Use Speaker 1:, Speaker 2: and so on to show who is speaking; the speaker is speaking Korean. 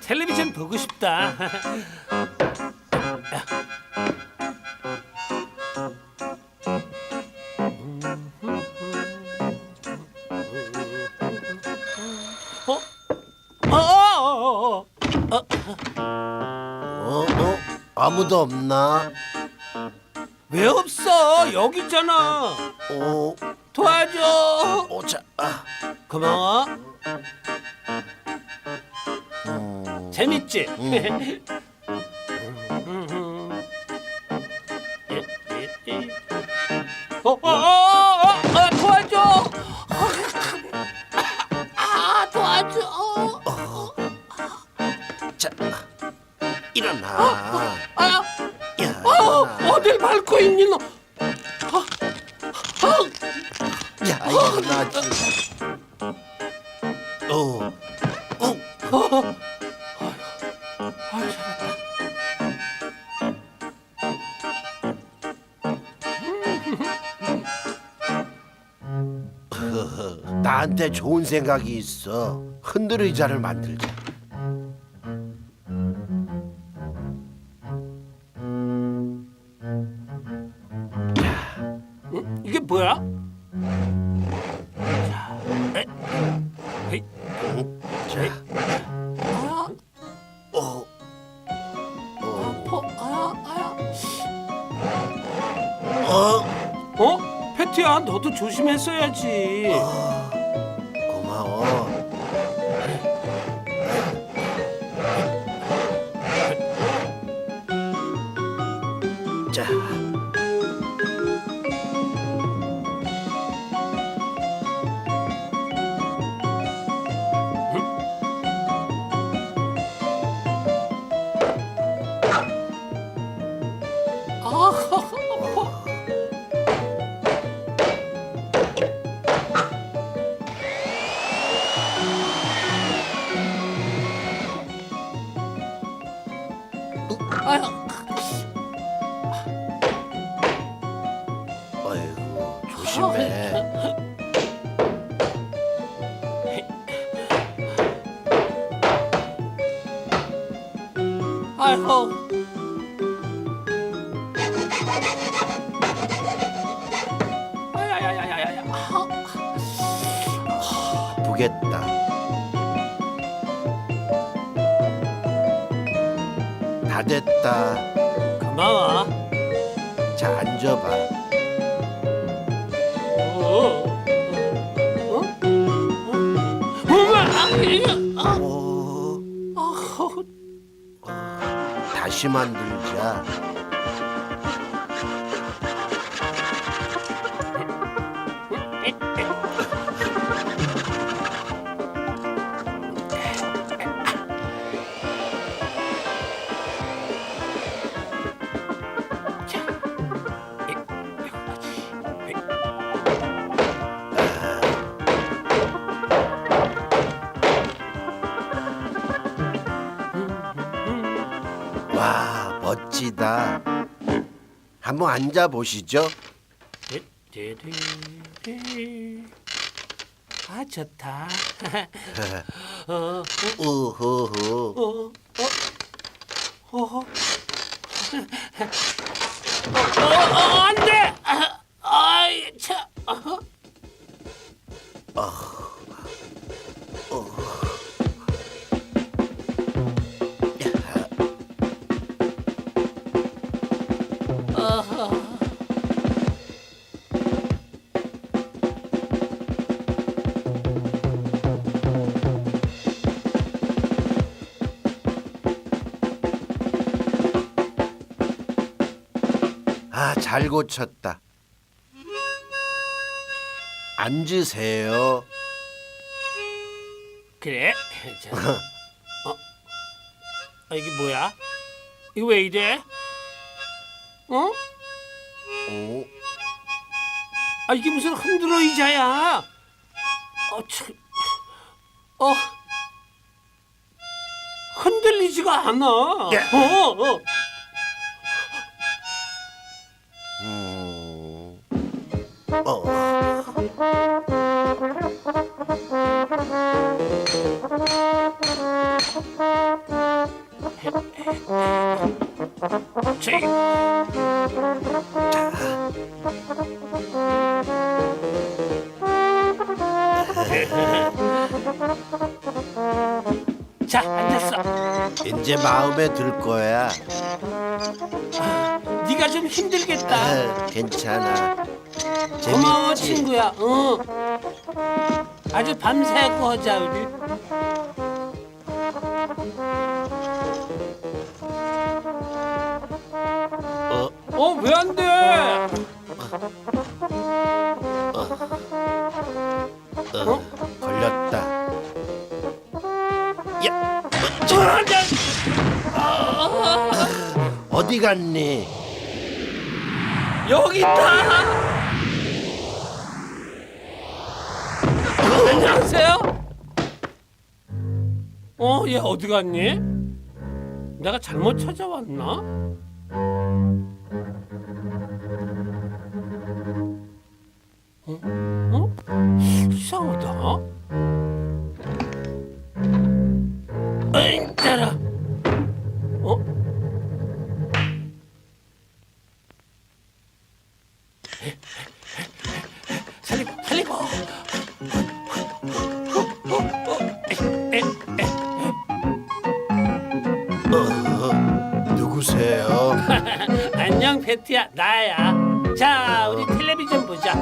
Speaker 1: 텔레비전 보고 싶다. 어? 어? 어? 어?
Speaker 2: 어? 어? 아무도 없나?
Speaker 1: 왜 없어? 여기 있잖아.
Speaker 2: 어?
Speaker 1: 도와줘.
Speaker 2: 어? 자, 아.
Speaker 1: 고마워.
Speaker 2: 음.
Speaker 1: 재밌지? 어, 어, 어, 어, 어, 도와줘. 아, 도와줘.
Speaker 2: 자, 일어나.
Speaker 1: 아,
Speaker 2: 야,
Speaker 1: 어. 어딜 밟고 있니 너?
Speaker 2: 어나지. 어, 어,
Speaker 1: 아유, 잘했다.
Speaker 2: 나한테 좋은 생각이 있어. 흔들 의자를 만들자.
Speaker 1: 응? 이게 뭐야?
Speaker 2: 어?
Speaker 1: 패티야, 너도 조심했어야지.
Speaker 2: 고마워. 자,
Speaker 1: 아유,
Speaker 2: 아이고 조심해.
Speaker 1: 아유. 아야야야야야.
Speaker 2: 아프겠다. 다 됐다.
Speaker 1: 고마워.
Speaker 2: 자 앉아봐.
Speaker 1: 어? 어? 아, 아,
Speaker 2: 어,
Speaker 1: 아,
Speaker 2: 다시 만들자. 와 멋지다. 한번 앉아 보시죠.
Speaker 1: 띠띠띠띠. 아 좋다. 어,
Speaker 2: 우후후.
Speaker 1: 어, 어, 어, 어, 어,
Speaker 2: 잘 고쳤다. 앉으세요.
Speaker 1: 그래. 자. 어, 아, 이게 뭐야? 이거 왜 이래? 어?
Speaker 2: 오,
Speaker 1: 아 이게 무슨 흔들어 의자야? 어 참, 어 흔들리지가 않아.
Speaker 2: 예.
Speaker 1: 어, 어.
Speaker 2: 음, 어.
Speaker 1: 자, 앉았어.
Speaker 2: 이제 마음에 들 거야.
Speaker 1: 네가 좀 힘들겠다.
Speaker 2: 아, 괜찮아.
Speaker 1: 고마워
Speaker 2: 재밌지?
Speaker 1: 친구야. 어. 아주 밤새고 하자 우리.
Speaker 2: 어,
Speaker 1: 어 왜 안 돼?
Speaker 2: 어, 걸렸다. 야,
Speaker 1: 아, 나
Speaker 2: 어디 갔니?
Speaker 1: 여기 있다. 안녕하세요. 어, 얘 어디 갔니? 내가 잘못 찾아왔나? 어? 어? 이상하다. 베티야 나야. 자 우리 텔레비전 보자